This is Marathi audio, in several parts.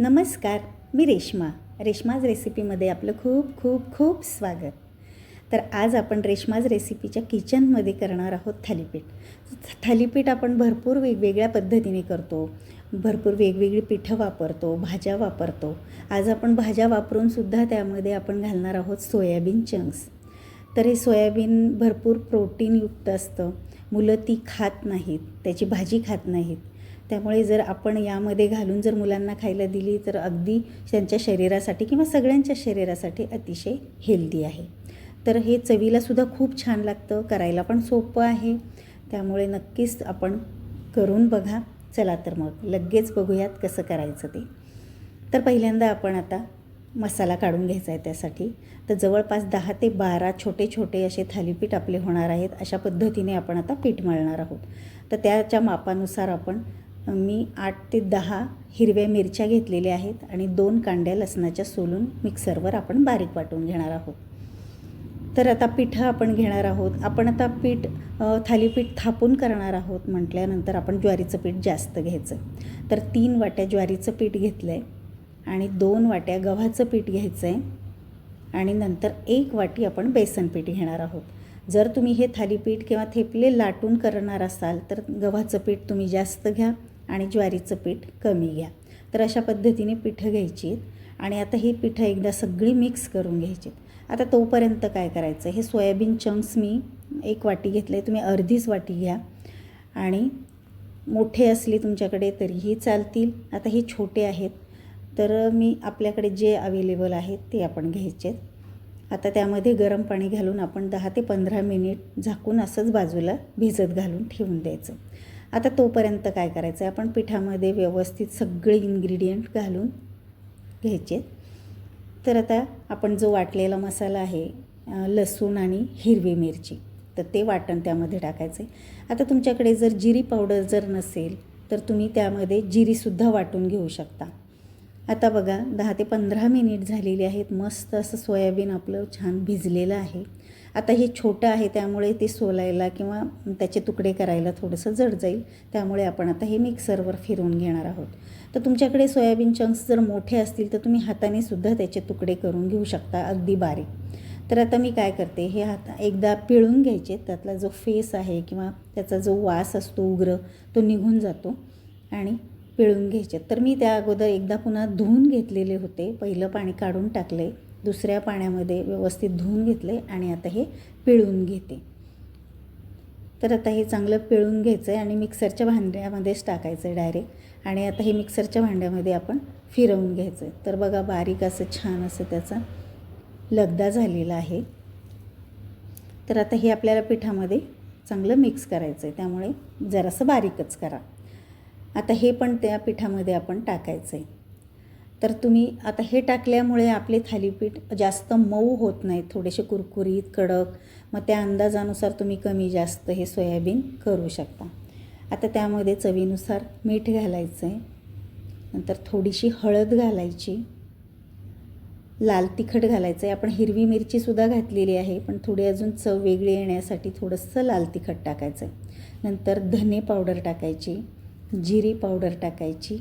नमस्कार मी रेश्मा. रेश्माज रेसिपीमध्ये आपलं खूप खूप खूप स्वागत. तर आज आपण रेश्माज रेसिपीच्या किचनमध्ये करणार आहोत थालीपीठ. थालीपीठ आपण भरपूर वेगवेगळ्या पद्धतीने करतो. भरपूर वेगवेगळी पिठं वापरतो भाज्या वापरतो. आज आपण भाज्या वापरूनसुद्धा त्यामध्ये आपण घालणार आहोत सोयाबीन चंक्स तर हे सोयाबीन भरपूर प्रोटीनयुक्त असतं. मुलं ती खात नाहीत त्याची भाजी खात नाहीत. त्यामुळे जर आपण यामध्ये घालून जर मुलांना खायला दिली तर अगदी त्यांच्या शरीरासाठी किंवा सगळ्यांच्या शरीरासाठी अतिशय हेल्दी आहे. तर हे चवीलासुद्धा खूप छान लागतं करायला पण सोपं आहे. त्यामुळे नक्कीच आपण करून बघा. चला तर मग लगेच बघूयात कसं करायचं ते. तर पहिल्यांदा आपण आता मसाला काढून घ्यायचा आहे त्यासाठी. तर जवळपास दहा ते बारा छोटे छोटे असे थालीपीठ आपले होणार आहेत. अशा पद्धतीने आपण आता पीठ मळणार आहोत. तर त्याच्या मापानुसार आपण मी आठ ते दहा हिरव्या मिरच्या घेतलेल्या आहेत आणि दोन कांड्या लसणाच्या सोलून मिक्सरवर आपण बारीक वाटून घेणार आहोत. तर आता पिठं आपण घेणार आहोत. आपण आता पीठ थालीपीठ थापून करणार आहोत म्हटल्यानंतर आपण ज्वारीचं पीठ जास्त घ्यायचं. तर तीन वाट्या ज्वारीचं पीठ घेतलं आहे आणि दोन वाट्या गव्हाचं पीठ घ्यायचं आहे आणि नंतर एक वाटी आपण बेसन पीठ घेणार आहोत. जर तुम्ही हे थालीपीठ किंवा थेपले लाटून करणार असाल तर गव्हाचं पीठ तुम्ही जास्त घ्या. आणि ज्वारीचं पीठ कमी घ्या. तर अशा पद्धतीने पिठं घ्यायची आणि आता ही पिठं एकदा सगळी मिक्स करून घ्यायची आहेत. आता तोपर्यंत काय करायचं हे सोयाबीन चंक्स मी एक वाटी घेतले तुम्ही अर्धीच वाटी घ्या. आणि मोठे असले तुमच्याकडे तरीही चालतील. आता हे छोटे आहेत तर मी आपल्याकडे जे अवेलेबल आहेत ते आपण घ्यायचे आहेत आता त्यामध्ये गरम पाणी घालून आपण दहा ते पंधरा मिनिट झाकून असंच बाजूला भिजत घालून ठेवून द्यायचं. आता तोपर्यंत काय करायचं आहे आपण पिठामध्ये व्यवस्थित सगळे इन्ग्रेडियंट घालून घ्यायचे. तर आता आपण जो वाटलेला मसाला आहे लसूण आणि हिरवी मिरची तर ते वाटण त्यामध्ये टाकायचे आता तुमच्याकडे जर जिरी पावडर जर नसेल तर तुम्ही त्यामध्ये जिरीसुद्धा वाटून घेऊ शकता. आता बघा दहा ते पंधरा मिनिट झालेली आहेत. मस्त असं सोयाबीन आपलं छान भिजलेलं आहे. आता हे छोटं आहे त्यामुळे ते सोलायला किंवा त्याचे तुकडे करायला थोडंसं जड जाईल. त्यामुळे आपण आता हे मिक्सरवर फिरवून घेणार आहोत. तर तुमच्याकडे सोयाबीन चंक्स जर मोठे असतील तर तुम्ही हाताने सुद्धा त्याचे तुकडे करून घेऊ शकता अगदी बारीक. तर आता मी काय करते हे हात एकदा पिळून घ्यायचे. त्यातला जो फेस आहे किंवा त्याचा जो वास असतो उग्र तो निघून जातो आणि पिळून घ्यायचे. तर मी त्या अगोदर एकदा पुन्हा धुवून घेतलेले होते. पहिलं पाणी काढून टाकले दुसऱ्या पाण्यामध्ये व्यवस्थित धुवून घेतले आणि आता हे पिळून घेते. तर आता हे चांगलं पिळून घ्यायचं आहे आणि मिक्सरच्या भांड्यामध्येच टाकायचं आहे डायरेक्ट. आणि आता हे मिक्सरच्या भांड्यामध्ये आपण फिरवून घ्यायचं आहे तर बघा बारीक असं छान असं त्याचा लगदा झालेला आहे. तर आता हे आपल्याला पिठामध्ये चांगलं मिक्स करायचं आहे त्यामुळे जरासं बारीकच करा. आता हे पण त्या पिठामध्ये आपण टाकायचं आहे तर तुम्ही आता हे टाकल्यामुळे आपले थालीपीठ जास्त मऊ होत नाहीत. थोडेसे कुरकुरीत कडक. मग त्या अंदाजानुसार तुम्ही कमी जास्त हे सोयाबीन करू शकता. आता त्यामध्ये चवीनुसार मीठ घालायचं आहे नंतर थोडीशी हळद घालायची. लाल तिखट घालायचं आहे आपण हिरवी मिरचीसुद्धा घातलेली आहे पण थोडी अजून चव वेगळी येण्यासाठी थोडंसं लाल तिखट टाकायचं आहे नंतर धने पावडर टाकायची जिरी पावडर टाकायची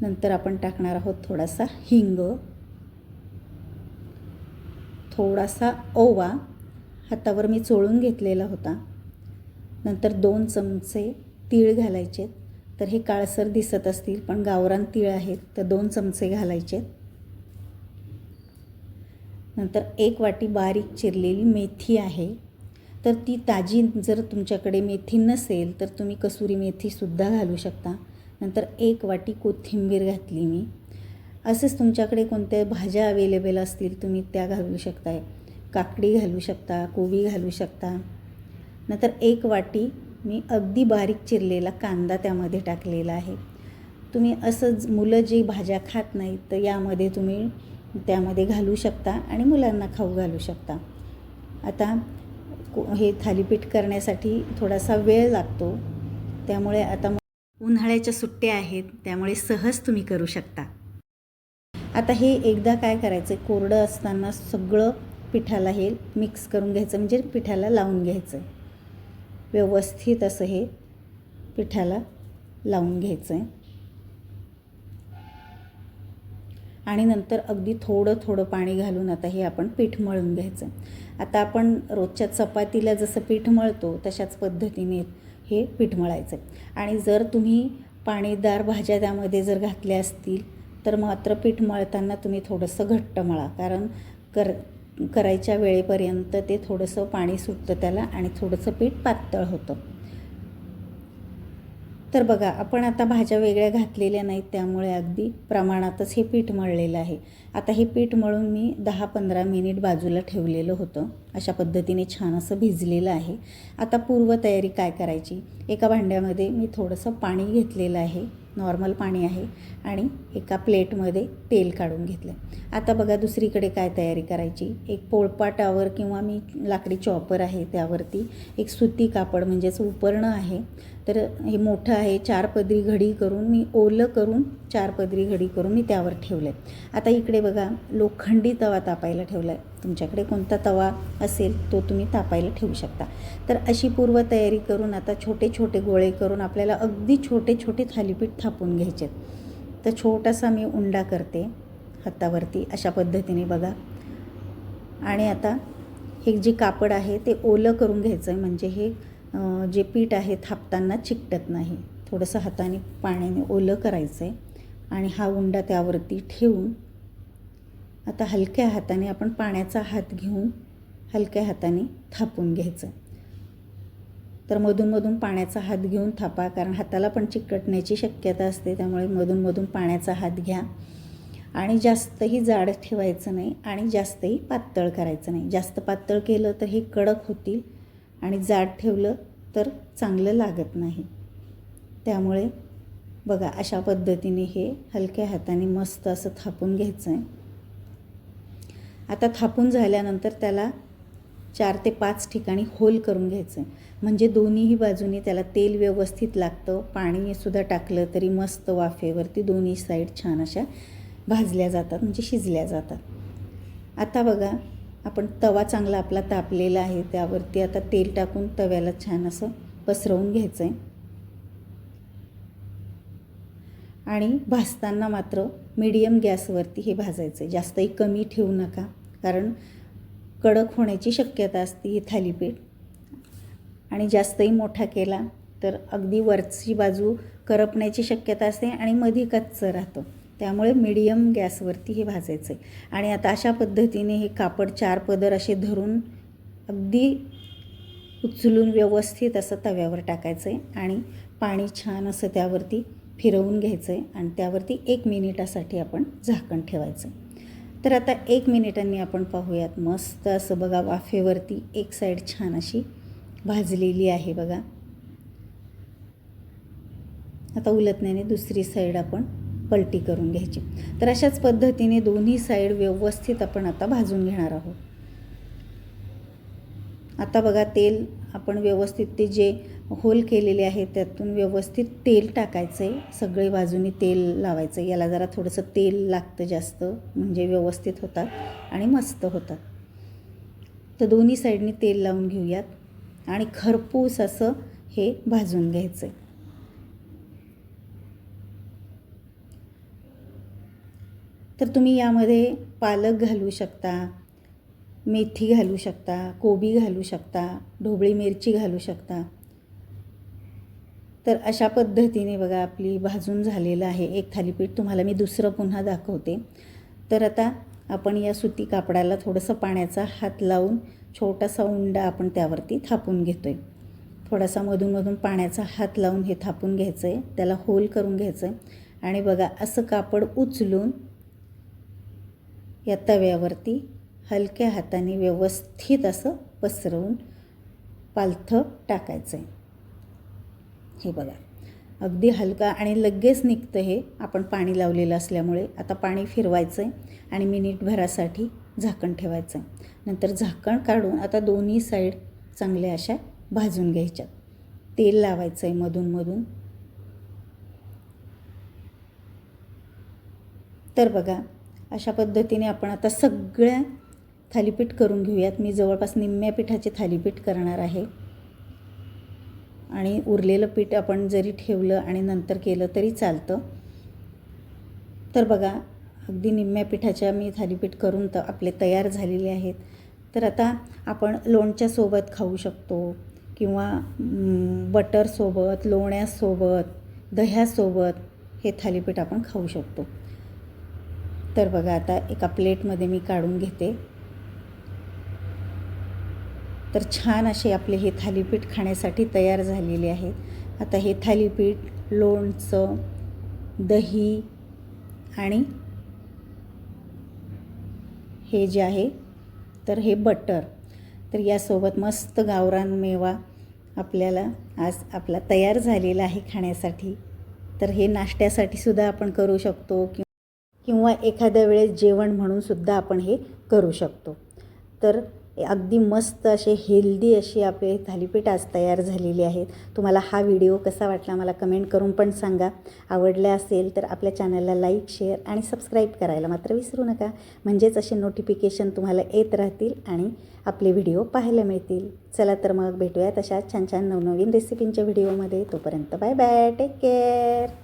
नंतर आपण टाकणार आहोत थोडासा हिंग. थोडासा ओवा. हातावर मी चोळून घेतलेला होता. नंतर दोन चमचे तीळ घालायचे तर हे काळसर दिसत असतील पण गावरान तीळ आहेत तर दोन चमचे घालायचे नंतर एक वाटी बारीक चिरलेली मेथी आहे. तर ती ताजी जर तुमच्याकडे मेथी नसेल तर तुम्ही कसुरी मेथीसुद्धा घालू शकता. नंतर एक वाटी कोथिंबीर घातली मी. असेच तुमच्याकडे कोणत्या भाज्या अवेलेबल असतील तुम्ही त्या घालू शकताय. काकडी घालू शकता कोबी घालू शकता. नंतर एक वाटी मी अगदी बारीक चिरलेला कांदा त्यामध्ये टाकलेला आहे. तुम्ही असंच मुलं जी भाज्या खात नाहीत तर यामध्ये तुम्ही त्यामध्ये घालू शकता आणि मुलांना खाऊ घालू शकता. आता को हे थालीपीठ करण्यासाठी थोडासा वेळ लागतो. त्यामुळे आता उन्हाळ्याच्या सुट्ट्या आहेत त्यामुळे सहज तुम्ही करू शकता. आता हे एकदा काय करायचं कोरडं असताना सगळं पिठाला हे मिक्स करून घ्यायचं म्हणजे पिठाला लावून घ्यायचं. व्यवस्थित असं हे पिठाला लावून घ्यायचं. आहे आणि नंतर अगदी थोडं थोडं पाणी घालून आता हे आपण पीठ मळून घ्यायचं. आता आपण रोजच्या चपातीला जसं पीठ मळतो तशाच पद्धतीने हे पीठ मळायचं. आणि जर तुम्ही पाणीदार भाज्या त्यामध्ये जर घातल्या असतील तर मात्र पीठ मळताना तुम्ही थोडंसं घट्ट मळा. कारण कर करायच्या वेळेपर्यंत ते थोडंसं पाणी सुटतं त्याला आणि थोडंसं पीठ पातळ होतं. तर बघा आपण आता भाज्या वेगळ्या घातलेल्या नाहीत त्यामुळे अगदी प्रमाणातच हे पीठ मळलेलं आहे. आता हे पीठ मळून मी दहा पंधरा मिनिट बाजूला ठेवलेलं होतं. अशा पद्धतीने छान असं भिजलेलं आहे. आता पूर्वतयारी काय करायची? एका भांड्यामध्ये मी थोडंसं पाणी घेतलेलं आहे. नॉर्मल पाणी आहे. आणि एका प्लेटमध्ये तेल काढून घेतलं आता बघा दुसरीकडे काय तयारी करायची? एक पोळपाटावर किंवा मी लाकडी चॉपर आहे त्यावरती एक सुती कापड म्हणजेच उपरणं आहे. तर हे मोठं आहे. चार पदरी घडी करून मी ओलं करून चार पदरी घडी करून मी त्यावर ठेवलं आहे आता इकडे बघा लोखंडी तवा तापायला ठेवला आहे तुमच्याकडे कोणता तवा असेल तो तुम्ही तापायला ठेवू शकता. तर अशी पूर्वतयारी करून आता छोटे छोटे गोळे करून आपल्याला अगदी छोटे छोटे थालीपीठ थापून घ्यायचे तर छोटासा मी उंडा करते हातावरती अशा पद्धतीने बघा. आणि आता हे जे कापड आहे ते ओलं करून घ्यायचं आहे म्हणजे हे जे पीठ आहे थापताना चिकटत नाही. थोडंसं हाताने पाण्याने ओलं करायचं आहे आणि हा उंडा त्यावरती ठेवून आता हलक्या हाताने आपण पाण्याचा हात घेऊन हलक्या हाताने थापून घ्यायचं. तर मधूनमधून पाण्याचा हात घेऊन थापा कारण हाताला पण चिकटण्याची शक्यता असते त्यामुळे मधूनमधून पाण्याचा हात घ्या. आणि जास्तही जाड ठेवायचं नाही आणि जास्तही पातळ करायचं नाही. जास्त पातळ केलं तर हे कडक होतील आणि जाड ठेवलं तर चांगलं लागत नाही. त्यामुळे बघा अशा पद्धतीने हे हलक्या हाताने मस्त असं थापून घ्यायचं आहे आता थापून झाल्यानंतर त्याला चार ते पाच ठिकाणी होल करून घ्यायचं. आहे म्हणजे दोन्हीही बाजूनी त्याला तेल व्यवस्थित लागतं पाणीसुद्धा टाकलं तरी मस्त वाफेवरती दोन्ही साईड छान अशा भाजल्या जातात म्हणजे शिजल्या जातात. आता बघा आपण तवा चांगला आपला तापलेला आहे त्यावरती आता तेल टाकून तव्याला छान असं पसरवून घ्यायचं आहे आणि भाजताना मात्र मीडियम गॅसवरती हे भाजायचं. आहे जास्तही कमी ठेवू नका कारण कडक होण्याची शक्यता असते ही थालीपीठ. आणि जास्तही मोठा केला तर अगदी वरची बाजू करपण्याची शक्यता असते आणि मधी कच्चं राहतं. त्यामुळे मीडियम गॅसवरती हे भाजायचं आहे आणि आता अशा पद्धतीने हे कापड चार पदर असे धरून अगदी उचलून व्यवस्थित असं तव्यावर टाकायचं आहे आणि पाणी छान असं त्यावरती फिरवून घ्यायचं आहे आणि त्यावरती एक मिनिटासाठी आपण झाकण ठेवायचं. तर आता एक मिनिटांनी आपण पाहूयात मस्त असं बघा वाफेवरती एक साईड छान अशी भाजलेली आहे बघा. आता उलटण्याने दुसरी साईड आपण पलटी करून घ्यायची. तर अशाच पद्धतीने दोन्ही साईड व्यवस्थित आपण आता भाजून घेणार आहोत. आता बघा तेल आपण व्यवस्थित ते जे होल केलेले आहे त्यातून व्यवस्थित तेल टाकायचं आहे सगळे बाजूनी तेल लावायचं आहे याला जरा थोडंसं तेल लागतं जास्त म्हणजे व्यवस्थित होतात आणि मस्त होतात. तर दोन्ही साईडनी तेल लावून घेऊयात. आणि खरपूस असं हे भाजून घ्यायचं आहे तर तुम्ही यामध्ये पालक घालू शकता मेथी घालू शकता कोबी घालू शकता ढोबळी मिरची घालू शकता. तर अशा पद्धतीने बघा आपली भाजून झालेलं आहे एक थालीपीठ. तुम्हाला मी दुसरं पुन्हा दाखवते. तर आता आपण या सुती कापडाला थोडंसं पाण्याचा हात लावून छोटासा उंडा आपण त्यावरती थापून घेतो आहे थोडासा मधूनमधून पाण्याचा हात लावून हे थापून घ्यायचं आहे त्याला होल करून घ्यायचं आहे आणि बघा असं कापड उचलून या तव्यावरती हलक्या हाताने व्यवस्थित असं पसरवून पालथं टाकायचं आहे हे बघा. अगदी हलका आणि लगेच निघतं हे. आपण पाणी लावलेलं असल्यामुळे आता पाणी फिरवायचं आहे आणि मिनिटभरासाठी झाकण ठेवायचं आहे नंतर झाकण काढून आता दोन्ही साईड चांगल्या अशा भाजून घ्यायच्यात. तेल लावायचं आहे मधूनमधून तर बघा अशा पद्धतीने आपण आता सगळ्या थालीपीठ करून घेऊयात. मी जवळपास निम्म्या पिठाचे थालीपीठ करणार आहे. आणि उरलेलं पीठ आपण जरी ठेवलं आणि नंतर केलं तरी चालतं. तर बघा अगदी निम्म्या पिठाच्या मी थालीपीठ करून तर आपले तयार झालेले आहेत. तर आता आपण लोणच्यासोबत खाऊ शकतो किंवा बटरसोबत लोण्यासोबत दह्यासोबत हे थालीपीठ आपण खाऊ शकतो. तर बघा आता एका प्लेटमध्ये मी काढून घेते. तर छान असे आपले हे थालीपीठ खाण्यासाठी तयार झालेले आहेत आता हे थालीपीठ लोणचं दही आणि हे जे आहे तर हे बटर. तर यासोबत मस्त गावरान मेवा आपल्याला आज आपला तयार झालेला आहे खाण्यासाठी. तर हे नाश्त्यासाठी सुद्धा आपण करू शकतो कि किंवा एखाद्या वेळेस जेवण म्हणून सुद्धा आपण हे करू शकतो. तर अगदी मस्त असे हेल्दी अशी आपले थालीपीठ आज तयार झालेली आहेत. तुम्हाला हा व्हिडिओ कसा वाटला मला कमेंट करून पण सांगा. आवडला असेल तर आपल्या चॅनलला लाईक शेअर आणि सबस्क्राईब करायला मात्र विसरू नका. म्हणजेच असे नोटिफिकेशन तुम्हाला येत राहतील आणि आपले व्हिडिओ पाहायला मिळतील. चला तर मग भेटूयात अशा छान छान नवनवीन रेसिपींच्या व्हिडिओमध्ये. तोपर्यंत बाय बाय. Take care